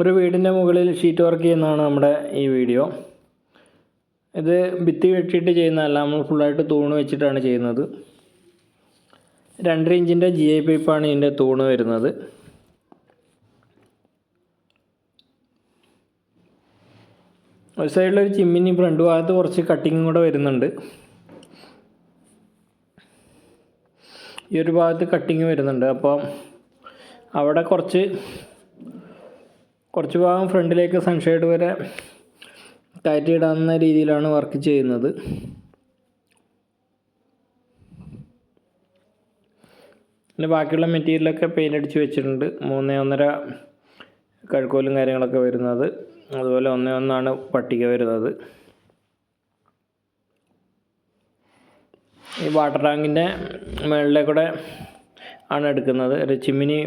ഒരു വീടിന്റെ മുകളിൽ ഷീറ്റ് വർക്ക് ചെയ്യുന്നതാണ് നമ്മുടെ ഈ വീഡിയോ. ഇത് ഭിത്തി വെട്ടിയിട്ട് ചെയ്യുന്നതല്ല നമ്മൾ ഫുള്ളായിട്ട് തൂണ് വെച്ചിട്ടാണ് ചെയ്യുന്നത്. രണ്ടര ഇഞ്ചിന്റെ ജി ഐ പൈപ്പാണ് ഇതിന്റെ തൂണ് വരുന്നത്. ഒരു സൈഡിലൊരു ചിമ്മിനി ഫ്രണ്ട് ഭാഗത്ത് കുറച്ച് കട്ടിങ്ങും കൂടെ വരുന്നുണ്ട്. ഈ ഒരു ഭാഗത്ത് കട്ടിങ് വരുന്നുണ്ട്. അപ്പം അവിടെ കുറച്ച് കുറച്ച് ഭാഗം ഫ്രണ്ടിലേക്ക് സൺഷെയ്ഡ് വരെ കയറ്റിയിടാവുന്ന രീതിയിലാണ് വർക്ക് ചെയ്യുന്നത്. പിന്നെ ബാക്കിയുള്ള മെറ്റീരിയലൊക്കെ പെയിന്റ് അടിച്ച് വെച്ചിട്ടുണ്ട്. മൂന്ന് ഒന്നര കഴുക്കോലും കാര്യങ്ങളൊക്കെ വരുന്നത്. അതുപോലെ ഒന്നേ ഒന്നാണ് പട്ടിക വരുന്നത്. ഈ വാട്ടർ ടാങ്കിന്റെ മുകളിലേക്കൂടെ ആണ് എടുക്കുന്നത്. ഒരു ചിമ്മിനി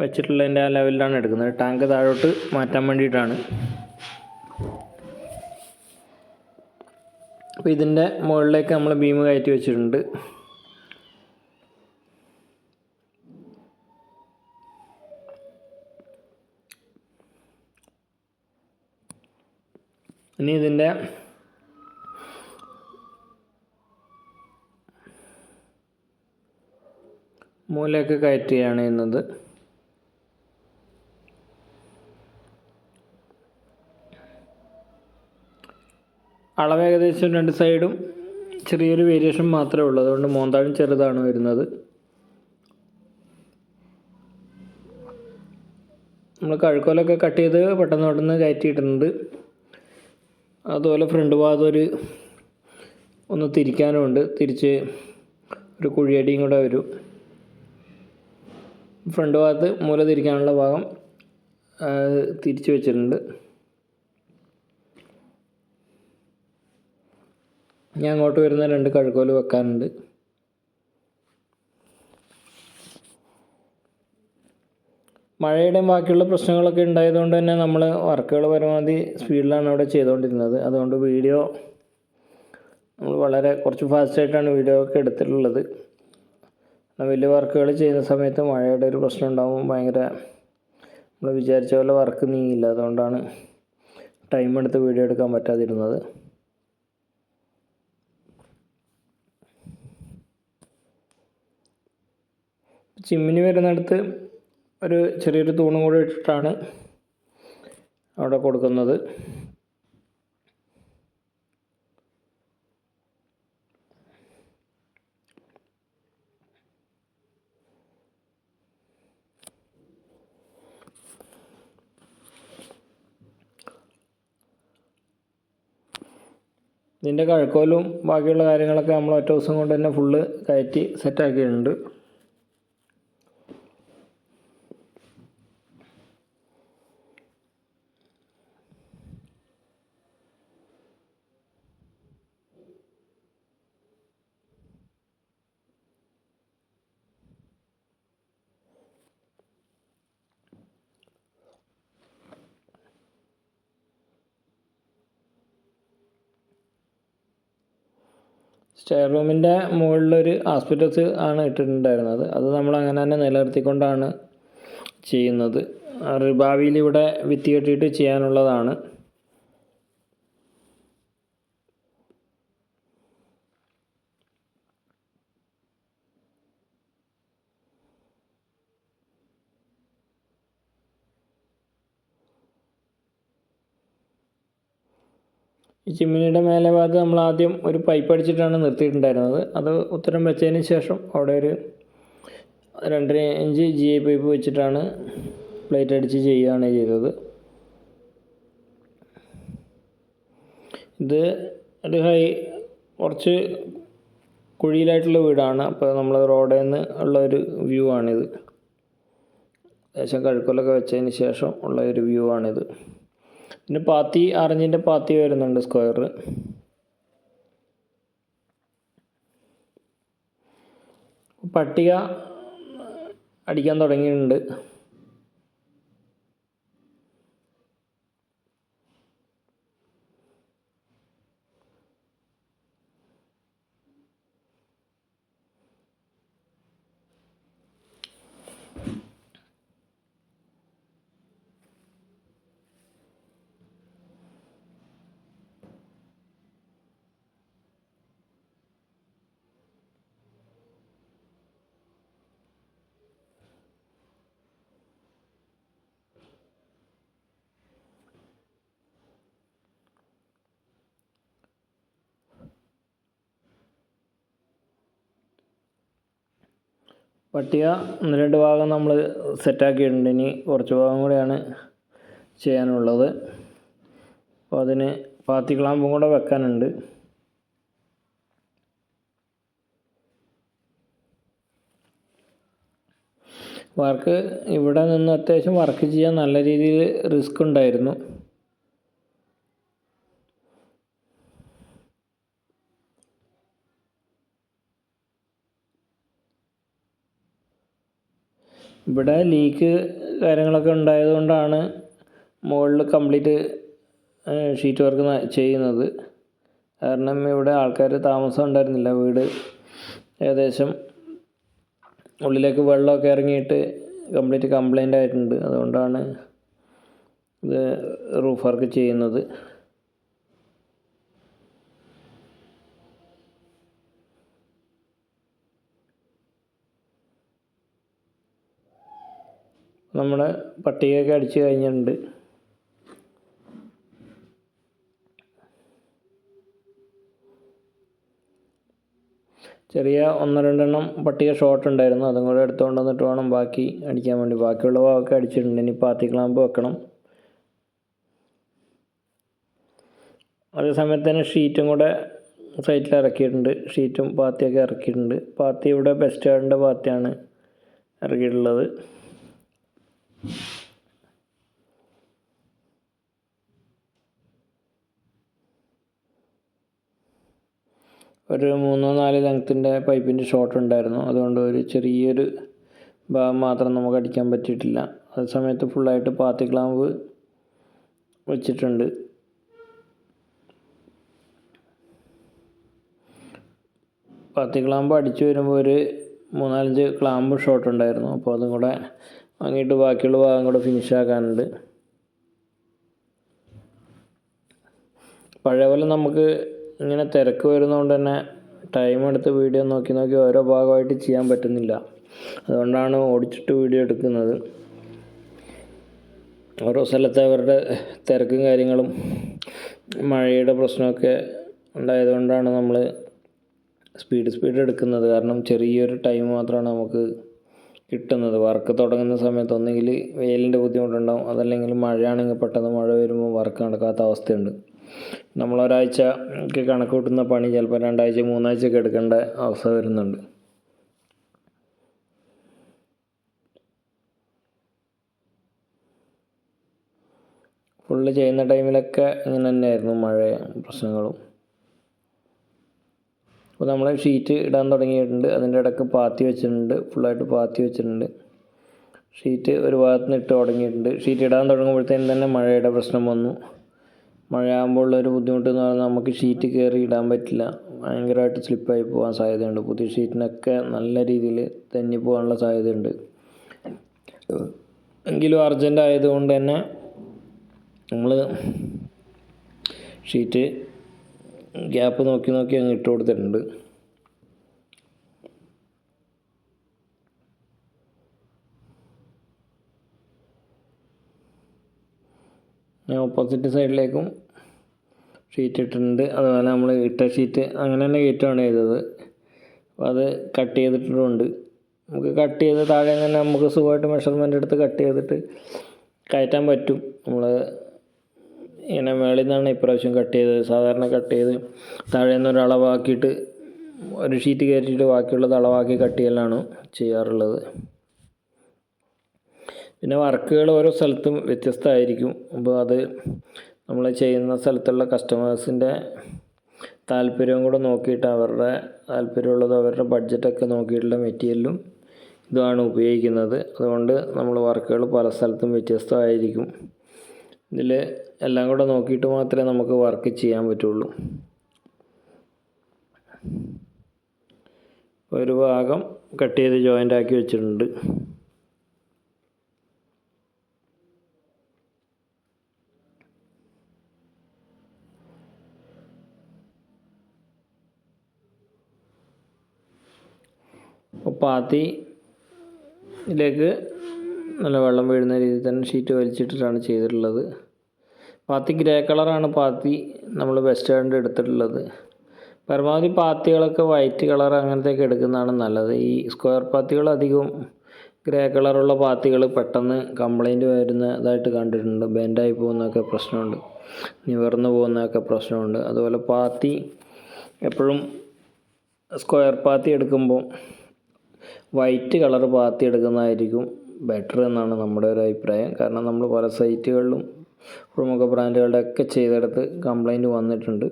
വെച്ചിട്ടുള്ളതിന്റെ ആ ലെവലിലാണ് എടുക്കുന്നത്. ടാങ്ക് താഴോട്ട് മാറ്റാൻ വേണ്ടിയിട്ടാണ്. അപ്പോൾ ഇതിന്റെ മുകളിലേക്ക് നമ്മൾ ബീം കയറ്റി വെച്ചിട്ടുണ്ട്. ഇനി ഇതിന്റെ മൂലയൊക്കെ കയറ്റുകയാണ് ചെയ്യുന്നത്. അളവ് ഏകദേശം രണ്ട് സൈഡും ചെറിയൊരു വേരിയേഷൻ മാത്രമേ ഉള്ളൂ. അതുകൊണ്ട് മോന്താഴും ചെറുതാണ് വരുന്നത്. നമ്മൾ കഴുക്കോലൊക്കെ കട്ട് ചെയ്ത് പെട്ടെന്ന് പെട്ടെന്ന് കയറ്റിയിട്ടുണ്ട്. അതുപോലെ ഫ്രണ്ട് ഭാഗത്ത് ഒരു ഒന്ന് തിരിക്കാനുമുണ്ട് തിരിച്ച് ഒരു കുഴിയടിയും കൂടെ വരും. ഫ്രണ്ട് ഭാഗത്ത് മൂല തിരിക്കാനുള്ള ഭാഗം തിരിച്ചു വെച്ചിട്ടുണ്ട്. ഞാൻ അങ്ങോട്ട് വരുന്ന രണ്ട് കഴുകോൽ വെക്കാനുണ്ട്. മഴയുടെയും ബാക്കിയുള്ള പ്രശ്നങ്ങളൊക്കെ ഉണ്ടായതുകൊണ്ട് തന്നെ നമ്മൾ വർക്കുകൾ പരമാവധി സ്പീഡിലാണ് അവിടെ ചെയ്തുകൊണ്ടിരുന്നത്. അതുകൊണ്ട് വീഡിയോ നമ്മൾ വളരെ കുറച്ച് ഫാസ്റ്റായിട്ടാണ് വീഡിയോ ഒക്കെ എടുത്തിട്ടുള്ളത്. വലിയ വർക്കുകൾ ചെയ്യുന്ന സമയത്ത് മഴയുടെ ഒരു പ്രശ്നം ഉണ്ടാകുമ്പോൾ ഭയങ്കര നമ്മൾ വിചാരിച്ച പോലെ വർക്ക് നീങ്ങില്ല. അതുകൊണ്ടാണ് ടൈം എടുത്ത് വീഡിയോ എടുക്കാൻ പറ്റാതിരുന്നത്. ചിമ്മിനി വരുന്നിടത്ത് ഒരു ചെറിയൊരു തൂണും കൂടെ ഇട്ടിട്ടാണ് അവിടെ കൊടുക്കുന്നത്. ഇതിന്റെ കഴക്കോലും ബാക്കിയുള്ള കാര്യങ്ങളൊക്കെ നമ്മൾ ഒറ്റ ദിവസം കൊണ്ട് തന്നെ ഫുള്ള് കയറ്റി സെറ്റാക്കിയിട്ടുണ്ട് സ്റ്റെയർ റൂമിന്റെ മുകളിലൊരു ആസ്പെറ്റസ് ആണ് ഇട്ടിട്ടുണ്ടായിരുന്നത്. അത് നമ്മൾ അങ്ങനെ തന്നെ നിലനിർത്തിക്കൊണ്ടാണ് ചെയ്യുന്നത്. ഭാവിയിൽ ഇവിടെ വിത്തി കെട്ടിയിട്ട് ചെയ്യാനുള്ളതാണ്. ഈ ചിമ്മിനിയുടെ മേലെ ഭാഗത്ത് നമ്മൾ ആദ്യം ഒരു പൈപ്പ് അടിച്ചിട്ടാണ് നിർത്തിയിട്ടുണ്ടായിരുന്നത്. അത് ഉത്തരം വെച്ചതിന് ശേഷം അവിടെ ഒരു രണ്ടര ഇഞ്ച് ജി ഐ പൈപ്പ് വെച്ചിട്ടാണ് പ്ലേറ്റ് അടിച്ച് ചെയ്യുകയാണ് ചെയ്തത്. ഇത് ഒരു ഹൈ കുറച്ച് കുഴിയിലായിട്ടുള്ള വീടാണ്. അപ്പോൾ നമ്മൾ റോഡിൽ നിന്ന് ഉള്ള ഒരു വ്യൂ ആണിത്. ഏകദേശം കഴുക്കലൊക്കെ വെച്ചതിന് ശേഷം ഉള്ള ഒരു വ്യൂ ആണിത്. പിന്നെ പാത്തി ആറഞ്ചിന്റെ പാത്തി വരുന്നുണ്ട് സ്ക്വയർ പട്ടിക അടിക്കാൻ തുടങ്ങിയിട്ടുണ്ട്. പട്ടിക ഒന്ന് രണ്ട് ഭാഗം നമ്മൾ സെറ്റാക്കിയിട്ടുണ്ട്. ഇനി കുറച്ച് ഭാഗം കൂടെയാണ് ചെയ്യാനുള്ളത്. അപ്പോൾ അതിന് പാത്തി ക്ലാമ്പും കൂടെ വെക്കാനുണ്ട്. വർക്ക് ഇവിടെ നിന്ന് അത്യാവശ്യം വർക്ക് ചെയ്യാൻ നല്ല രീതിയിൽ റിസ്ക് ഉണ്ടായിരുന്നു. ഇവിടെ ലീക്ക് കാര്യങ്ങളൊക്കെ ഉണ്ടായതുകൊണ്ടാണ് മുകളിൽ കംപ്ലീറ്റ് ഷീറ്റ് വർക്ക് ചെയ്യുന്നത്. കാരണം ഇവിടെ ആൾക്കാർ താമസം ഉണ്ടായിരുന്നില്ല. വീട് ഏകദേശം ഉള്ളിലേക്ക് വെള്ളമൊക്കെ ഇറങ്ങിയിട്ട് കംപ്ലീറ്റ് കംപ്ലൈന്റ് ആയിട്ടുണ്ട്. അതുകൊണ്ടാണ് ഇത് റൂഫ് വർക്ക് ചെയ്യുന്നത്. നമ്മുടെ പട്ടികയൊക്കെ അടിച്ച് കഴിഞ്ഞിട്ടുണ്ട്. ചെറിയ ഒന്ന് രണ്ടെണ്ണം പട്ടിക ഷോർട്ട് ഉണ്ടായിരുന്നു. അതും കൂടെ എടുത്തുകൊണ്ട് വന്നിട്ട് വേണം ബാക്കി അടിക്കാൻ വേണ്ടി. ബാക്കിയുള്ള ഭാഗമൊക്കെ അടിച്ചിട്ടുണ്ട്. ഇനി പാത്തി ക്ലാമ്പ് വെക്കണം. അതേസമയത്ത് തന്നെ ഷീറ്റും കൂടെ സൈറ്റിൽ ഇറക്കിയിട്ടുണ്ട്. ഷീറ്റും പാത്തിയൊക്കെ ഇറക്കിയിട്ടുണ്ട്. പാത്തി ഇവിടെ ബെസ്റ്റ് ആടിന്റെ പാത്തിയാണ് ഇറക്കിയിട്ടുള്ളത്. ഒരു മൂന്നോ നാല് ലെങ്ത്തിന്റെ പൈപ്പിന്റെ ഷോർട്ട് ഉണ്ടായിരുന്നു. അതുകൊണ്ട് ഒരു ചെറിയൊരു ഭാഗം മാത്രം നമുക്ക് അടിക്കാൻ പറ്റിയിട്ടില്ല. അതേ സമയത്ത് ഫുള്ളായിട്ട് പാത്തി ക്ലാമ്പ് വെച്ചിട്ടുണ്ട്. പാത്തി ക്ലാമ്പ് അടിച്ചു വരുമ്പോൾ ഒരു മൂന്നാലഞ്ച് ക്ലാമ്പ് ഷോർട്ട് ഉണ്ടായിരുന്നു. അപ്പോൾ അതും കൂടെ വാങ്ങിയിട്ട് ബാക്കിയുള്ള ഭാഗം കൂടെ ഫിനിഷ് ആക്കാനുണ്ട്. പഴയ പോലെ നമുക്ക് ഇങ്ങനെ തിരക്ക് വരുന്നതുകൊണ്ട് തന്നെ ടൈം എടുത്ത് വീഡിയോ നോക്കി നോക്കി ഓരോ ഭാഗമായിട്ട് ചെയ്യാൻ പറ്റുന്നില്ല. അതുകൊണ്ടാണ് ഓടിച്ചിട്ട് വീഡിയോ എടുക്കുന്നത്. ഓരോ സ്ഥലത്ത് അവരുടെ തിരക്കും കാര്യങ്ങളും മഴയുടെ പ്രശ്നമൊക്കെ ഉണ്ടായതുകൊണ്ടാണ് നമ്മൾ സ്പീഡ് സ്പീഡ് എടുക്കുന്നത്. കാരണം ചെറിയൊരു ടൈം മാത്രമാണ് നമുക്ക് കിട്ടുന്നത്. വർക്ക് തുടങ്ങുന്ന സമയത്ത് ഒന്നുകിൽ വെയിലിന്റെ ബുദ്ധിമുട്ടുണ്ടാവും അതല്ലെങ്കിൽ മഴയാണെങ്കിൽ പെട്ടെന്ന് മഴ വരുമ്പോൾ വർക്ക് നടക്കാത്ത അവസ്ഥയുണ്ട്. നമ്മൾ ഒരാഴ്ച ഒക്കെ കണക്ക് കൂട്ടുന്ന പണി ചിലപ്പോൾ രണ്ടാഴ്ച മൂന്നാഴ്ച ഒക്കെ എടുക്കേണ്ട അവസ്ഥ വരുന്നുണ്ട്. ഫുള്ള് ചെയ്യുന്ന ടൈമിലൊക്കെ ഇങ്ങനെ തന്നെയായിരുന്നു മഴ പ്രശ്നങ്ങളും. അപ്പോൾ നമ്മൾ ഷീറ്റ് ഇടാൻ തുടങ്ങിയിട്ടുണ്ട്. അതിന്റെ ഇടയ്ക്ക് പാത്തി വെച്ചിട്ടുണ്ട്. ഫുള്ളായിട്ട് പാത്തി വെച്ചിട്ടുണ്ട്. ഷീറ്റ് ഒരു ഭാഗത്ത് നിന്ന് ഇട്ട് തുടങ്ങിയിട്ടുണ്ട്. ഷീറ്റ് ഇടാൻ തുടങ്ങുമ്പോഴത്തേനും തന്നെ മഴയുടെ പ്രശ്നം വന്നു. മഴയാകുമ്പോൾ ഉള്ളൊരു ബുദ്ധിമുട്ട് എന്ന് പറഞ്ഞാൽ നമുക്ക് ഷീറ്റ് കയറി ഇടാൻ പറ്റില്ല. ഭയങ്കരമായിട്ട് സ്ലിപ്പായി പോകാൻ സാധ്യതയുണ്ട്. പുതിയ ഷീറ്റിനൊക്കെ നല്ല രീതിയിൽ തെന്നി പോകാനുള്ള സാധ്യതയുണ്ട്. എങ്കിലും അർജന്റ് ആയതുകൊണ്ട് തന്നെ നമ്മൾ ഷീറ്റ് ഗ്യാപ്പ് നോക്കി നോക്കി അങ്ങ് ഇട്ട് കൊടുത്തിട്ടുണ്ട്. ഞാൻ ഓപ്പോസിറ്റ് സൈഡിലേക്കും ഷീറ്റ് ഇട്ടിട്ടുണ്ട്. അതുപോലെ നമ്മൾ ഇട്ട ഷീറ്റ് അങ്ങനെ തന്നെ കയറ്റുകയാണ് ചെയ്തത്. അപ്പോൾ അത് കട്ട് ചെയ്തിട്ടുണ്ട്. നമുക്ക് കട്ട് ചെയ്ത് താഴെ തന്നെ നമുക്ക് സുഖമായിട്ട് മെഷർമെന്റ് എടുത്ത് കട്ട് ചെയ്തിട്ട് കയറ്റാൻ പറ്റും. നമ്മൾ ഇങ്ങനെ മേളിൽ നിന്നാണ് ഇപ്രാവശ്യം കട്ട് ചെയ്തത്. സാധാരണ കട്ട് ചെയ്ത് താഴെ നിന്ന് ഒരു അളവാക്കിയിട്ട് ഒരു ഷീറ്റ് കയറ്റിയിട്ട് ബാക്കിയുള്ളത് അളവാക്കി കട്ട് ചെയ്യലാണ് ചെയ്യാറുള്ളത്. പിന്നെ വർക്കുകൾ ഓരോ സ്ഥലത്തും വ്യത്യസ്തമായിരിക്കും. അപ്പോൾ അത് നമ്മൾ ചെയ്യുന്ന സ്ഥലത്തുള്ള കസ്റ്റമേഴ്സിന്റെ താല്പര്യവും കൂടെ നോക്കിയിട്ട് അവരുടെ താല്പര്യമുള്ളത് അവരുടെ ബഡ്ജറ്റൊക്കെ നോക്കിയിട്ടുള്ള മെറ്റീരിയലും ഇതുമാണ് ഉപയോഗിക്കുന്നത്. അതുകൊണ്ട് നമ്മൾ വർക്കുകൾ പല സ്ഥലത്തും വ്യത്യസ്തമായിരിക്കും. ഇതിൽ എല്ലാം കൂടെ നോക്കിയിട്ട് മാത്രമേ നമുക്ക് വർക്ക് ചെയ്യാൻ പറ്റുള്ളൂ. ഒരു ഭാഗം കട്ട് ചെയ്ത് ജോയിന്റ് ആക്കി വെച്ചിട്ടുണ്ട്. പാത്തിയിലേക്ക് നല്ല വെള്ളം വീഴുന്ന രീതിയിൽ തന്നെ ഷീറ്റ് വലിച്ചിട്ടിട്ടാണ് ചെയ്തിട്ടുള്ളത്. പാത്തി ഗ്രേ കളറാണ് പാത്തി നമ്മൾ വെസ്റ്റേണിന്റെ എടുത്തിട്ടുള്ളത്. പരമാവധി പാത്തികളൊക്കെ വൈറ്റ് കളർ അങ്ങനത്തെയൊക്കെ എടുക്കുന്നതാണ് നല്ലത്. ഈ സ്ക്വയർ പാത്തികൾ അധികം ഗ്രേ കളറുള്ള പാത്തികൾ പെട്ടെന്ന് കംപ്ലൈന്റ് വരുന്നതായിട്ട് കണ്ടിട്ടുണ്ട്. ബെൻഡായി പോകുന്നതൊക്കെ പ്രശ്നമുണ്ട്. നിവർന്നു പോകുന്നതൊക്കെ പ്രശ്നമുണ്ട്. അതുപോലെ പാത്തി എപ്പോഴും സ്ക്വയർ പാത്തി എടുക്കുമ്പോൾ വൈറ്റ് കളർ പാത്തി എടുക്കുന്നതായിരിക്കും ബെറ്റർ എന്നാണ് നമ്മുടെ ഒരു അഭിപ്രായം. കാരണം നമ്മൾ പല സൈറ്റുകളിലും പ്രമുഖ ബ്രാൻഡുകളുടെ ഒക്കെ ചെയ്തെടുത്ത് കംപ്ലൈന്റ് വന്നിട്ടുണ്ട്.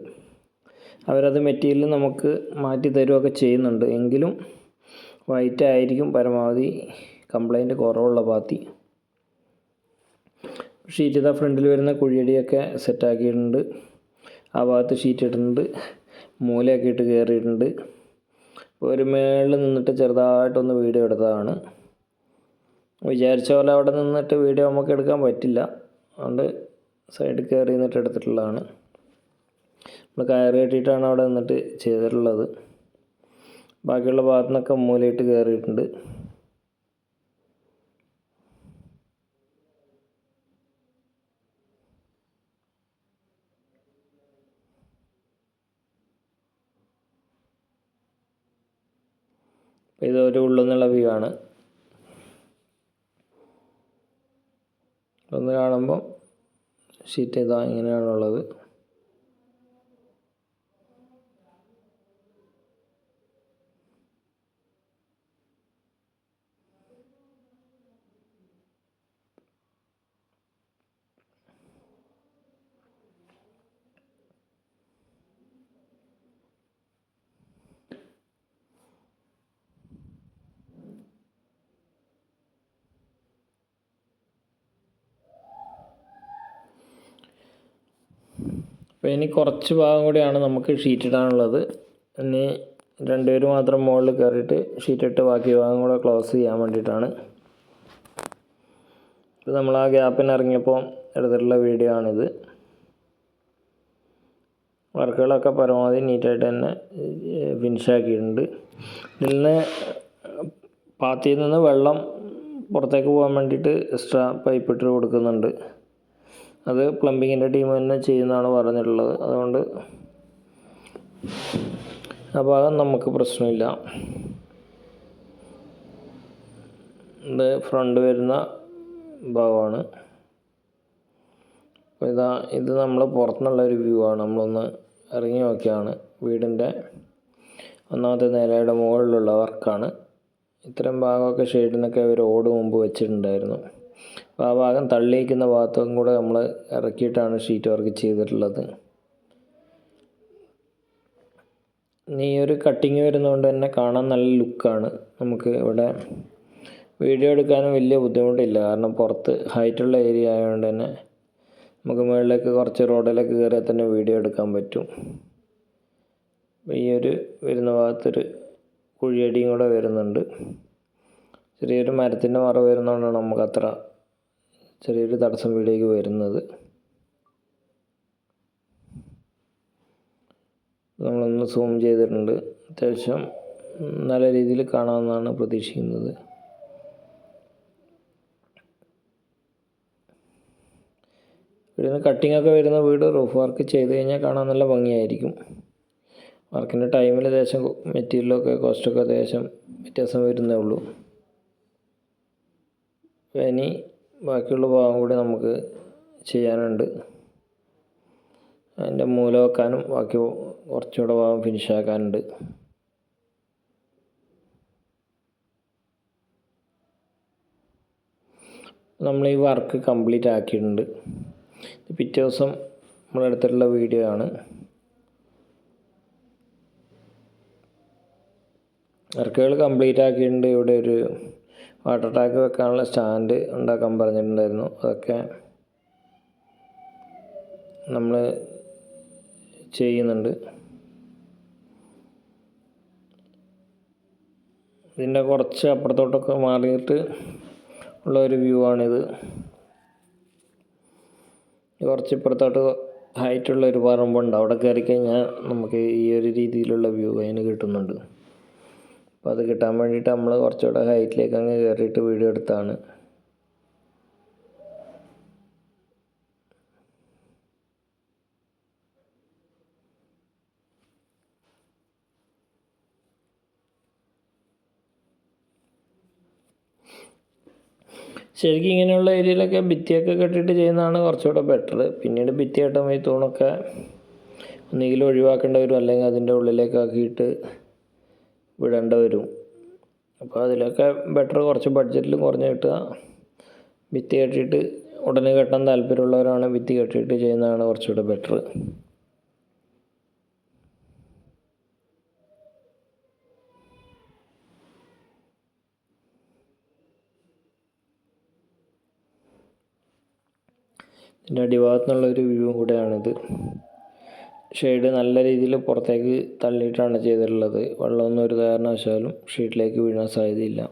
അവരത് മെറ്റീരിയൽ നമുക്ക് മാറ്റി തരുമൊക്കെ ചെയ്യുന്നുണ്ട്. എങ്കിലും വൈറ്റ് ആയിരിക്കും പരമാവധി കംപ്ലൈന്റ് കുറവുള്ള പാത്തി ഷീറ്റ് ഇതാ ഫ്രണ്ടിൽ വരുന്ന കുഴിയടിയൊക്കെ സെറ്റാക്കിയിട്ടുണ്ട് ആ ഭാഗത്ത് ഷീറ്റ് ഇട്ടിട്ടുണ്ട്. മൂലയൊക്കെ ഇട്ട് കയറിയിട്ടുണ്ട് ഒരു മേളിൽ നിന്നിട്ട് ചെറുതായിട്ടൊന്ന് വീഡിയോ എടുത്തതാണ്. വിചാരിച്ച പോലെ അവിടെ നിന്നിട്ട് വീഡിയോ നമുക്ക് എടുക്കാൻ പറ്റില്ല. അതുകൊണ്ട് സൈഡിൽ കയറി നിന്നിട്ട് എടുത്തിട്ടുള്ളതാണ്. നമ്മൾ കയറി കെട്ടിയിട്ടാണ് അവിടെ നിന്നിട്ട് ചെയ്തിട്ടുള്ളത്. ബാക്കിയുള്ള ഭാഗത്തു നിന്നൊക്കെ മൂലയിട്ട് കയറിയിട്ടുണ്ട്. ഇതൊരു ഉള്ളിൽ നിന്നുള്ള വ്യൂ ആണ്. ഒന്ന് കാണുമ്പോൾ ഷീറ്റ് ഇതാ ഇങ്ങനെയാണുള്ളത്. അപ്പോൾ ഇനി കുറച്ച് ഭാഗം കൂടിയാണ് നമുക്ക് ഷീറ്റ് ഇടാനുള്ളത്. ഇനി രണ്ടുപേര് മാത്രം മുകളിൽ കയറിയിട്ട് ഷീറ്റ് ഇട്ട് ബാക്കി ഭാഗം കൂടെ ക്ലോസ് ചെയ്യാൻ വേണ്ടിയിട്ടാണ്. ഇത് നമ്മൾ ആ ഗ്യാപ്പിന് ഇറങ്ങിയപ്പോൾ എടുത്തിട്ടുള്ള വീഡിയോ ആണിത്. വർക്കുകളൊക്കെ പരമാവധി നീറ്റായിട്ട് തന്നെ ഫിനിഷ് ആക്കിയിട്ടുണ്ട്. ഇതിൽ നിന്ന് പാത്തിയിൽ നിന്ന് വെള്ളം പുറത്തേക്ക് പോകാൻ വേണ്ടിയിട്ട് എക്സ്ട്രാ പൈപ്പ് ഇട്ട് കൊടുക്കുന്നുണ്ട്. അത് പ്ലംബിങ്ങിന്റെ ടീം തന്നെ ചെയ്യുന്നതാണ് പറഞ്ഞിട്ടുള്ളത്. അതുകൊണ്ട് ആ ഭാഗം നമുക്ക് പ്രശ്നമില്ല. ഇത് ഫ്രണ്ട് വരുന്ന ഭാഗമാണ്. അപ്പോൾ ഇതാ ഇത് നമ്മൾ പുറത്തുനിന്നുള്ള ഒരു വ്യൂ ആണ്. നമ്മളൊന്ന് ഇറങ്ങി നോക്കിയാണ്. വീടിന്റെ ഒന്നാമത്തെ നിലയുടെ മുകളിലുള്ള വർക്കാണ് ഇത്തരം ഭാഗമൊക്കെ ഷെയ്ഡിനൊക്കെ അവർ ഓട് മുമ്പ് വെച്ചിട്ടുണ്ടായിരുന്നു. ആ ഭാഗം തള്ളിയിക്കുന്ന ഭാഗത്തും കൂടെ നമ്മൾ ഇറക്കിയിട്ടാണ് ഷീറ്റ് വർക്ക് ചെയ്തിട്ടുള്ളത്. ഈ ഒരു കട്ടിങ് വരുന്നതുകൊണ്ട് തന്നെ കാണാൻ നല്ല ലുക്കാണ് നമുക്ക് ഇവിടെ വീഡിയോ എടുക്കാനും വലിയ ബുദ്ധിമുട്ടില്ല. കാരണം പുറത്ത് ഹൈറ്റുള്ള ഏരിയ ആയതുകൊണ്ട് തന്നെ നമുക്ക് മുകളിലേക്ക് കുറച്ച് റോഡിലേക്ക് കയറിയാൽ തന്നെ വീഡിയോ എടുക്കാൻ പറ്റും. ഈ ഒരു വരുന്ന ഭാഗത്തൊരു കുഴിയടിയും കൂടെ വരുന്നുണ്ട്. ചെറിയൊരു മരത്തിന്റെ മറ വരുന്നതുകൊണ്ടാണ് നമുക്ക് അത്ര ചെറിയൊരു തടസ്സം വീഡിയോയ്ക്ക് വരുന്നത്. നമ്മളൊന്ന് സൂം ചെയ്തിട്ടുണ്ട്. അത്യാവശ്യം നല്ല രീതിയിൽ കാണാമെന്നാണ് പ്രതീക്ഷിക്കുന്നത്. ഇവിടുന്ന് കട്ടിംഗ് ഒക്കെ വരുന്ന വീട് റൂഫ് വർക്ക് ചെയ്ത് കഴിഞ്ഞാൽ കാണാൻ നല്ല ഭംഗിയായിരിക്കും. വർക്കിന്റെ ടൈമിൽ ഏകദേശം മെറ്റീരിയലൊക്കെ കോസ്റ്റൊക്കെ ഏകദേശം വ്യത്യാസം വരുന്നേ ഉള്ളൂ. ഇനി ബാക്കിയുള്ള ഭാഗം കൂടി നമുക്ക് ചെയ്യാനുണ്ട്. അതിന്റെ മൂല വെക്കാനും ബാക്കി കുറച്ചുകൂടെ ഭാഗം ഫിനിഷ് ആക്കാനുണ്ട്. നമ്മൾ ഈ വർക്ക് കംപ്ലീറ്റ് ആക്കിയിട്ടുണ്ട് പിറ്റേ ദിവസം നമ്മളെടുത്തിട്ടുള്ള വീഡിയോ ആണ്. വർക്കുകൾ കംപ്ലീറ്റ് ആക്കിയിട്ടുണ്ട്. ഇവിടെ ഒരു വാട്ടർ ടാങ്ക് വെക്കാനുള്ള സ്റ്റാൻഡ് ഉണ്ടാക്കാൻ പറഞ്ഞിട്ടുണ്ടായിരുന്നു. അതൊക്കെ നമ്മൾ ചെയ്യുന്നുണ്ട്. ഇതിന്റെ കുറച്ച് അപ്പുറത്തോട്ടൊക്കെ മാറിയിട്ട് ഉള്ള ഒരു വ്യൂ ആണിത്. കുറച്ച് ഇപ്പുറത്തോട്ട് ഹൈറ്റുള്ള ഒരു പറമ്പുണ്ട്. അവിടെ കയറി കഴിഞ്ഞാൽ നമുക്ക് ഈ ഒരു രീതിയിലുള്ള വ്യൂ അതിന് കിട്ടുന്നുണ്ട്. അപ്പോൾ അത് കിട്ടാൻ വേണ്ടിയിട്ട് നമ്മൾ കുറച്ചുകൂടെ ഹൈറ്റിലേക്ക് അങ്ങ് കയറിയിട്ട് വീഡിയോ എടുത്താണ്. ശരിക്കും ഇങ്ങനെയുള്ള ഏരിയയിലൊക്കെ ഭിത്തിയൊക്കെ കെട്ടിയിട്ട് ചെയ്യുന്നതാണ് കുറച്ചുകൂടെ ബെറ്റർ പിന്നീട് ഭിത്തിയായിട്ടും ഈ തൂണൊക്കെ ഒന്നുകിൽ ഒഴിവാക്കേണ്ടി വരും അല്ലെങ്കിൽ അതിന്റെ ഉള്ളിലേക്കാക്കിയിട്ട് വിടേണ്ടി വരും അപ്പോൾ അതിലൊക്കെ ബെറ്റർ കുറച്ച് ബഡ്ജറ്റിൽ കുറഞ്ഞ് കിട്ടുക. ഭിത്തി കെട്ടിയിട്ട് ഉടനെ കെട്ടാൻ താല്പര്യമുള്ളവരാണ് ഭിത്തി കെട്ടിയിട്ട് ചെയ്യുന്നതാണ് കുറച്ചുകൂടെ ബെറ്റർ ഇതിന്റെ അടിഭാഗത്തു നിന്നുള്ള ഒരു വ്യൂ കൂടെയാണിത്. ഷെയ്ഡ് നല്ല രീതിയിൽ പുറത്തേക്ക് തള്ളിയിട്ടാണ് ചെയ്തിട്ടുള്ളത്. വെള്ളമൊന്നും ഒരു കാരണവശാലും ഷീറ്റിലേക്ക് വീഴാൻ സാധ്യതയില്ല.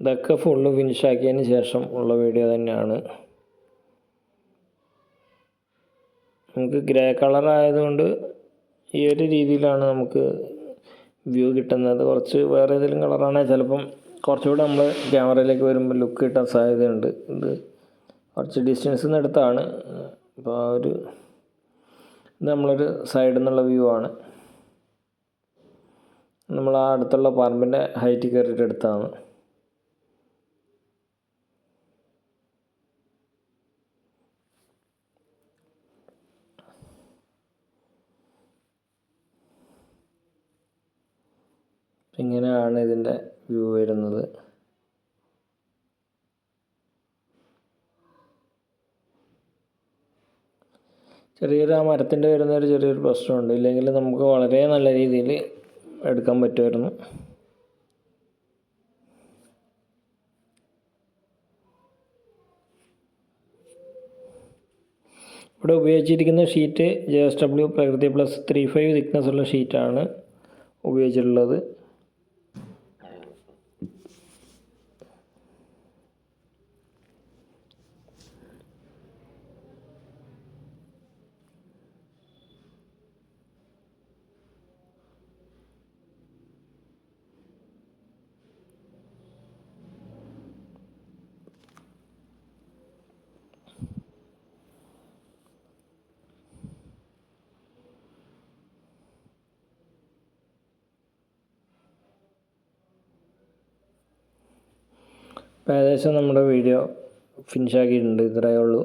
ഇതൊക്കെ ഫുള്ള് ഫിനിഷാക്കിയതിന് ശേഷം ഉള്ള വീഡിയോ തന്നെയാണ്. നമുക്ക് ഗ്രേ കളർ ആയതുകൊണ്ട് ഈ ഒരു രീതിയിലാണ് നമുക്ക് വ്യൂ കിട്ടുന്നത്. കുറച്ച് വേറെ ഏതെങ്കിലും കളറാണെങ്കിൽ ചിലപ്പം കുറച്ചുകൂടെ നമ്മൾ ക്യാമറയിലേക്ക് വരുമ്പോൾ ലുക്ക് കിട്ടാൻ സാധ്യതയുണ്ട്. ഇത് കുറച്ച് ഡിസ്റ്റൻസ് നിന്ന് എടുത്താണ്. അപ്പോൾ ആ ഒരു ഇത് നമ്മളൊരു സൈഡിൽ നിന്നുള്ള വ്യൂ ആണ്. നമ്മൾ ആ അടുത്തുള്ള പറമ്പിന്റെ ഹൈറ്റ് കയറിയിട്ട് എടുത്താണ് ഇങ്ങനെയാണ് ഇതിന്റെ വ്യൂ വരുന്നത്. ചെറിയൊരു ആ മരത്തിന്റെ വരുന്ന ഒരു ചെറിയൊരു പ്രശ്നമുണ്ട്. ഇല്ലെങ്കിൽ നമുക്ക് വളരെ നല്ല രീതിയിൽ എടുക്കാൻ പറ്റുമായിരുന്നു. ഇവിടെ ഉപയോഗിച്ചിരിക്കുന്ന sheet J S W Prakriti plus three five thickness ഉള്ള ഷീറ്റാണ് ഉപയോഗിച്ചിട്ടുള്ളത്. ഇപ്പോൾ ഏകദേശം നമ്മുടെ വീഡിയോ ഫിനിഷ് ആക്കിയിട്ടുണ്ട്. ഇത്രയേ ഉള്ളൂ.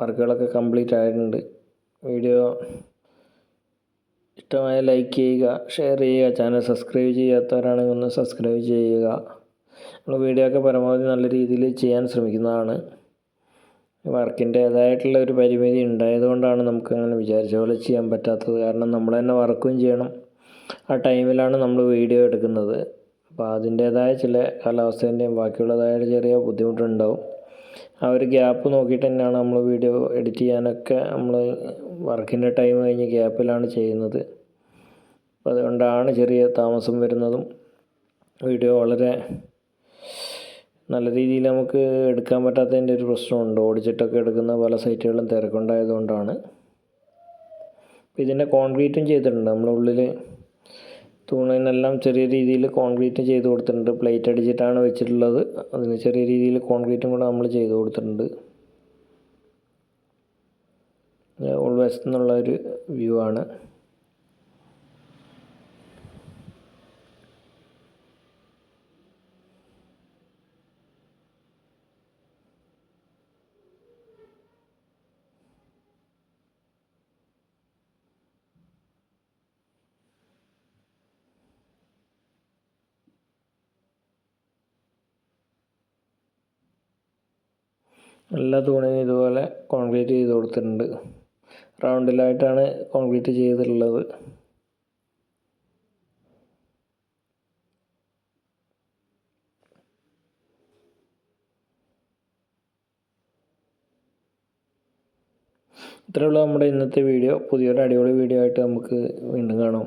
വർക്കുകളൊക്കെ കംപ്ലീറ്റ് ആയിട്ടുണ്ട്. വീഡിയോ ഇഷ്ടമായ ലൈക്ക് ചെയ്യുക ഷെയർ ചെയ്യുക ചാനൽ സബ്സ്ക്രൈബ് ചെയ്യാത്തവരാണെങ്കിൽ ഒന്ന് സബ്സ്ക്രൈബ് ചെയ്യുക. നമ്മൾ വീഡിയോ ഒക്കെ പരമാവധി നല്ല രീതിയിൽ ചെയ്യാൻ ശ്രമിക്കുന്നതാണ്. വർക്കിന്റേതായിട്ടുള്ള ഒരു പരിമിതി ഉണ്ടായതുകൊണ്ടാണ് നമുക്ക് അങ്ങനെ വിചാരിച്ച പോലെ ചെയ്യാൻ പറ്റാത്തത്. കാരണം നമ്മൾ തന്നെ വർക്കും ചെയ്യണം. ആ ടൈമിലാണ് നമ്മൾ വീഡിയോ എടുക്കുന്നത്. അപ്പോൾ അതിന്റേതായ ചില കാലാവസ്ഥേന്റെയും ബാക്കിയുള്ളതായ ചെറിയ ബുദ്ധിമുട്ടുണ്ടാവും. ആ ഒരു ഗ്യാപ്പ് നോക്കിയിട്ട് തന്നെയാണ് നമ്മൾ വീഡിയോ എഡിറ്റ് ചെയ്യാനൊക്കെ നമ്മൾ വർക്കിന്റെ ടൈം കഴിഞ്ഞ് ഗ്യാപ്പിലാണ് ചെയ്യുന്നത്. അപ്പോൾ അതുകൊണ്ടാണ് ചെറിയ താമസം വരുന്നതും വീഡിയോ വളരെ നല്ല രീതിയിൽ നമുക്ക് എടുക്കാൻ പറ്റാത്തതിന്റെ ഒരു പ്രശ്നമുണ്ട്. ഓടിച്ചിട്ടൊക്കെ എടുക്കുന്ന പല സൈറ്റുകളും തിരക്കുണ്ടായതുകൊണ്ടാണ്. ഇതിന്റെ കോൺക്രീറ്റും ചെയ്തിട്ടുണ്ട്. നമ്മളുള്ളിൽ തൂണിനെല്ലാം ചെറിയ രീതിയിൽ കോൺക്രീറ്റ് ചെയ്ത് കൊടുത്തിട്ടുണ്ട്. പ്ലേറ്റ് അടിച്ചിട്ടാണ് വെച്ചിട്ടുള്ളത്. അതിന് ചെറിയ രീതിയിൽ കോൺക്രീറ്റും കൂടെ നമ്മൾ ചെയ്ത് കൊടുത്തിട്ടുണ്ട്. ഉൾവശത്തു എന്നുള്ള ഒരു വ്യൂ ആണ്. എല്ലാ തൂണിനും ഇതുപോലെ കോൺക്രീറ്റ് ചെയ്ത് കൊടുത്തിട്ടുണ്ട്. റൗണ്ടിലായിട്ടാണ് കോൺക്രീറ്റ് ചെയ്തിട്ടുള്ളത്. ഇത്രയുള്ള നമ്മുടെ ഇന്നത്തെ വീഡിയോ പുതിയൊരു അടിപൊളി വീഡിയോ ആയിട്ട് നമുക്ക് വീണ്ടും കാണാം.